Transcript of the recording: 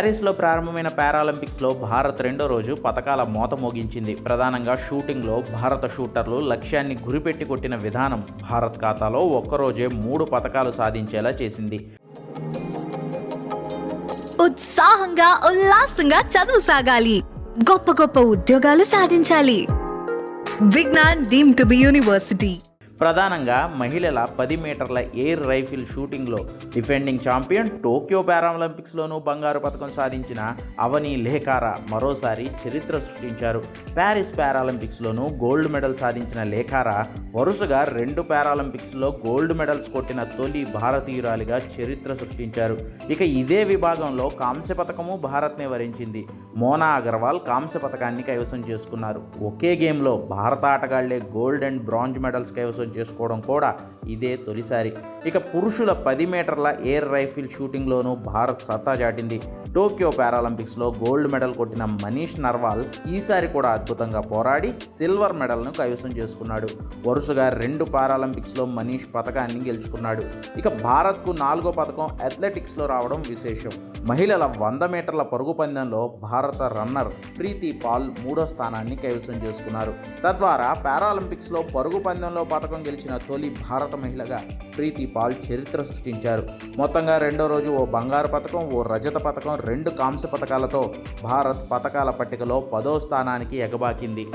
ప్యారిస్లో ప్రారంభమైన పారాలింపిక్స్లో భారత్ రెండో రోజు పథకాల మోత మోగించింది. ప్రధానంగా షూటింగ్లో భారత షూటర్లు లక్ష్యాన్ని గురిపెట్టి కొట్టిన విధానం భారత్ ఖాతాలో ఒక్కరోజే మూడు పథకాలు సాధించేలా చేసింది. ఉత్సాహంగా ఉల్లాసంగా చదువు సాగాలి. గొప్ప గొప్ప ఉద్యోగాలు సాధించాలి. Vignan deem to be university. ప్రధానంగా మహిళల పది మీటర్ల ఎయిర్ రైఫిల్ షూటింగ్లో డిఫెండింగ్ ఛాంపియన్ టోక్యో పారాలింపిక్స్లోనూ బంగారు పథకం సాధించిన అవని లేఖారా మరోసారి చరిత్ర సృష్టించారు. ప్యారిస్ పారాలింపిక్స్లోనూ గోల్డ్ మెడల్ సాధించిన లేఖారా వరుసగా రెండు పారాలింపిక్స్లో గోల్డ్ మెడల్స్ కొట్టిన తొలి భారతీయురాలిగా చరిత్ర సృష్టించారు. ఇక ఇదే విభాగంలో కాంస్య పథకము భారత్నే వరించింది. మోనా అగర్వాల్ కాంస్య పథకాన్ని కైవసం చేసుకున్నారు. ఒకే గేమ్లో భారత ఆటగాళ్ళే గోల్డ్ అండ్ బ్రాంజ్ మెడల్స్ కైవసం చేసుకోవడం కూడా ఇదే తొలిసారి. ఇక పురుషుల పది మీటర్ల ఎయిర్ రైఫిల్ షూటింగ్లోనూ భారత్ సత్తా చాటింది. టోక్యో పారాలింపిక్స్లో గోల్డ్ మెడల్ కొట్టిన మనీష్ నర్వాల్ ఈసారి కూడా అద్భుతంగా పోరాడి సిల్వర్ మెడల్ను కైవసం చేసుకున్నాడు. వరుసగా రెండు పారాలింపిక్స్లో మనీష్ పథకాన్ని గెలుచుకున్నాడు. ఇక భారత్కు నాలుగో పథకం అథ్లెటిక్స్లో రావడం విశేషం. మహిళల వంద మీటర్ల పరుగు పందెంలో భారత రన్నర్ ప్రీతి పాల్ మూడో స్థానాన్ని కైవసం చేసుకున్నారు. తద్వారా పారాలింపిక్స్లో పరుగు పందెంలో పథకం గెలిచిన తొలి భారత మహిళగా ప్రీతి పాల్ చరిత్ర సృష్టించారు. మొత్తంగా రెండో రోజు ఓ బంగారు పథకం ఓ రజత పథకం రెండు కాంస్య పథకాలతో భారత్ పథకాల పట్టికలో పదో స్థానానికి ఎగబాకింది